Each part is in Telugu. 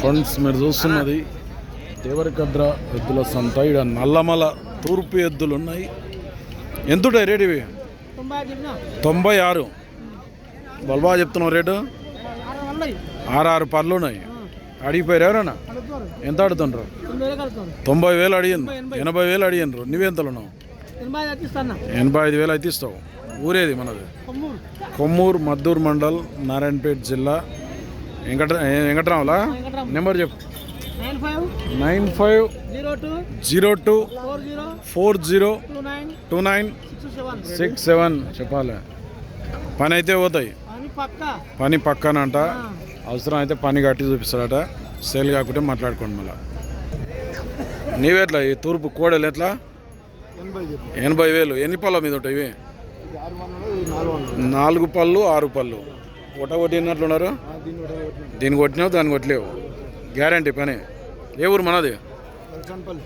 ఫ్రెండ్స్ మీరు చూస్తున్నది దేవరకద్ర ఎద్దుల సంత. ఇక్కడ నల్లమల తూర్పు ఎద్దులు ఉన్నాయి. ఎంతుంటాయి రేటు ఇవి? తొంభై ఆరు. బల్బా చెప్తున్నావు రేటు. ఆరు పర్లు పళ్ళు ఉన్నాయి. అడిగిపోయారు ఎవరన్నా ఎంత అడుగుతుండ్రు? తొంభై వేలు అడిగిండ్రు. ఎనభై వేలు అడిగిండ్రు. నువ్వెంతలు ఉన్నావు? ఎనభై ఐదు వేలు అయితే ఇస్తావు. ఊరేది మనది? కొమ్మూరు. మద్దూరు మండల్ నారాయణపేట జిల్లా. వెంకట వెంకటరాములా నెంబర్ చెప్పు. Nine five zero two four zero two nine six seven. చెప్పాలి. పని అయితే పోతాయి. పని పక్కనంట. అవసరం అయితే పని కట్టి చూపిస్తాడట సేల్ కాకుంటే మాట్లాడుకోండి మళ్ళా. నీవెట్లా ఈ తూర్పు కోడలు ఎట్లా? ఎనభై వేలు. ఎన్ని పళ్ళ మీద ఉంటాయి ఇవి? నాలుగు పళ్ళు ఆరు పళ్ళు. ఒకట కొట్టినట్లున్నారు? దీన్ని కొట్టినావు దాన్ని కొట్టలేవు. గ్యారంటీ పని. ఏ ఊరు మనది? ఎల్సన్పల్లి.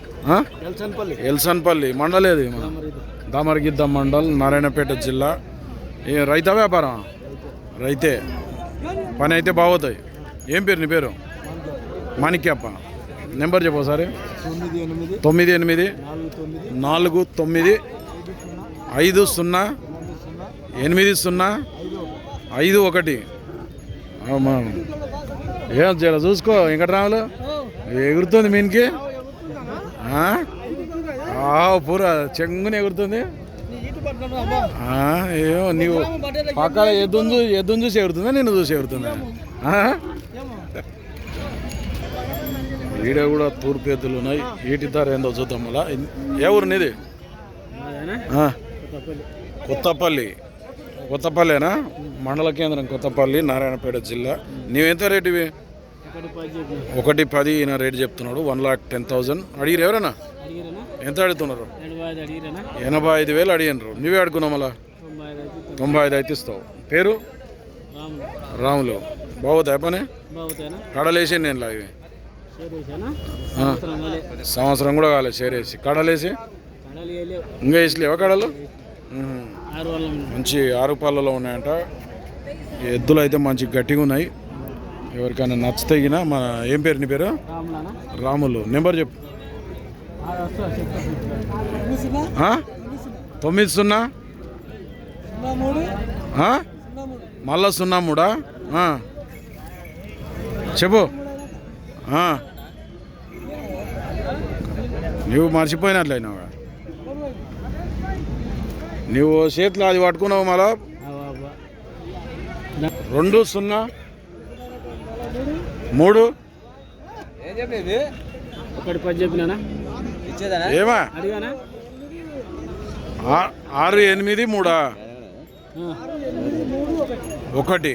ఆ? మండలేది ఇది దామరగిద్ద మండల్ నారాయణపేట జిల్లా. ఏ రైతా వ్యాపారం? రైతే. పని అయితే బాగుతాయి. ఏం పేరు నీ పేరు? మాణిక్యప్ప. నెంబర్ చెప్పు ఒకసారి. తొమ్మిది ఎనిమిది నాలుగు తొమ్మిది ఐదు సున్నా ఎనిమిది సున్నా ఐదు ఒకటి. ఏం జర చూసుకో వెంకటరాములు ఎగురుతుంది మీనికి. పూరా చెంగుని ఎగురుతుంది. ఏమో నీవు పక్కన ఎద్దును చూ- ఎద్దును చూసి ఎగురుతుందా నిన్ను చూసి ఎగురుతుందా? ఈడ కూడా తూర్పు ఎద్దులు ఉన్నాయి. ఈటి ధర ఏందో చూద్దాం మళ్ళా. ఏ ఊరు నీది? కొత్తపల్లి. కొత్తపల్లేనా? మండల కేంద్రం కొత్తపల్లి నారాయణపేట జిల్లా. నీవెంత రేటు ఇవి? ఒకటి పది ఈయన రేట్ చెప్తున్నాడు వన్ లాక్ టెన్ థౌజండ్ అడిగిరు ఎవరైనా ఎంత అడుగుతున్నారు? ఎనభై ఐదు వేలు అడిగినారు. నువ్వే అడుగున్నావు మళ్ళా? తొంభై ఐదు అయితే ఇస్తావు. పేరు? రాములు. బాగుతాయి పని? కడలేసి నేను లాగి సంవత్సరం కూడా కాలేదు షేరేసి కడలేసి? కడలు ఇంకా వేసలేవా కడలు? మంచి ఆరు పాలలో ఉన్నాయంట ఎద్దులు అయితే మంచి గట్టిగా ఉన్నాయి. ఎవరికైనా నచ్చితగిన మన ఏం పేరు నీ పేరు? రాములు. నెంబర్ చెప్పు. తొమ్మిది సున్నా? మళ్ళా సున్నా మూడా? చెప్పు. నువ్వు మర్చిపోయినట్లయినావా? నువ్వు చేతిలో అది పట్టుకున్నావు మళ్ళా? రెండు సున్నా. మూడు. ఒకటి పది ఏమా? ఆరు ఎనిమిది మూడా? ఒకటి.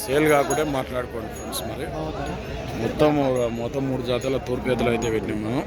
సేల్ కాకుండా మాట్లాడుకోండి ఫ్రెండ్స్ మరి. మొత్తం మొత్తం మూడు జాతల తూర్పు ఎద్దులు అయితే పెట్టినాము మనం.